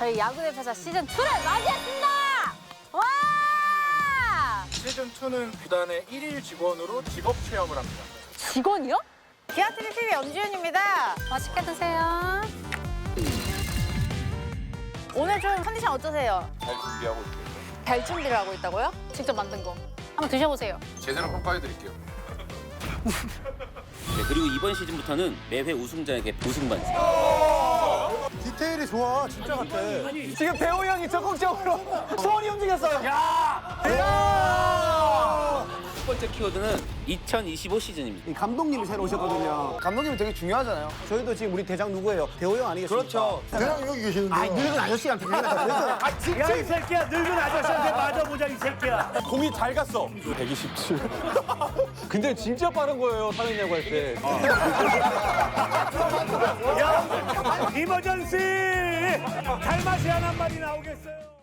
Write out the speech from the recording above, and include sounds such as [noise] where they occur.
저희 야구 대표자 시즌 2를 맞이했습니다. 와! 시즌 2는 구단의 1일 직원으로 직업 체험을 합니다. 직원이요? 기아트리 TV 염지윤입니다. 맛있게 드세요. 오늘 좀 컨디션 어떠세요? 잘 준비하고 있습니다. 잘 준비를 하고 있다고요? 직접 만든 거. 한번 드셔보세요. 제대로 평가해 드릴게요. 네, 그리고 이번 시즌부터는 매회 우승자에게 우승 반지. 디테일이 좋아. 진짜 같아. 지금 대호 형이 적극적으로 [laughs] 손이 움직였어요. 첫 번째 키워드는 2025 시즌입니다. 이 감독님이 새로 오셨거든요. 감독님이 되게 중요하잖아요. 저희도 지금 우리 대장 누구예요? 대호 형 아니겠습니까? 그렇죠. 대장 여기 계시는데. 아, 늙은 아저씨한테 아, 야, 이 새끼야, 늙은 아저씨한테 맞아보자, 이 새끼야. 공이 잘 갔어. 127. [laughs] 근데 진짜 빠른 거예요, 사회냐고 할 때. [laughs] 야, 이머전시! 달마시안 한 마리 나오겠어요.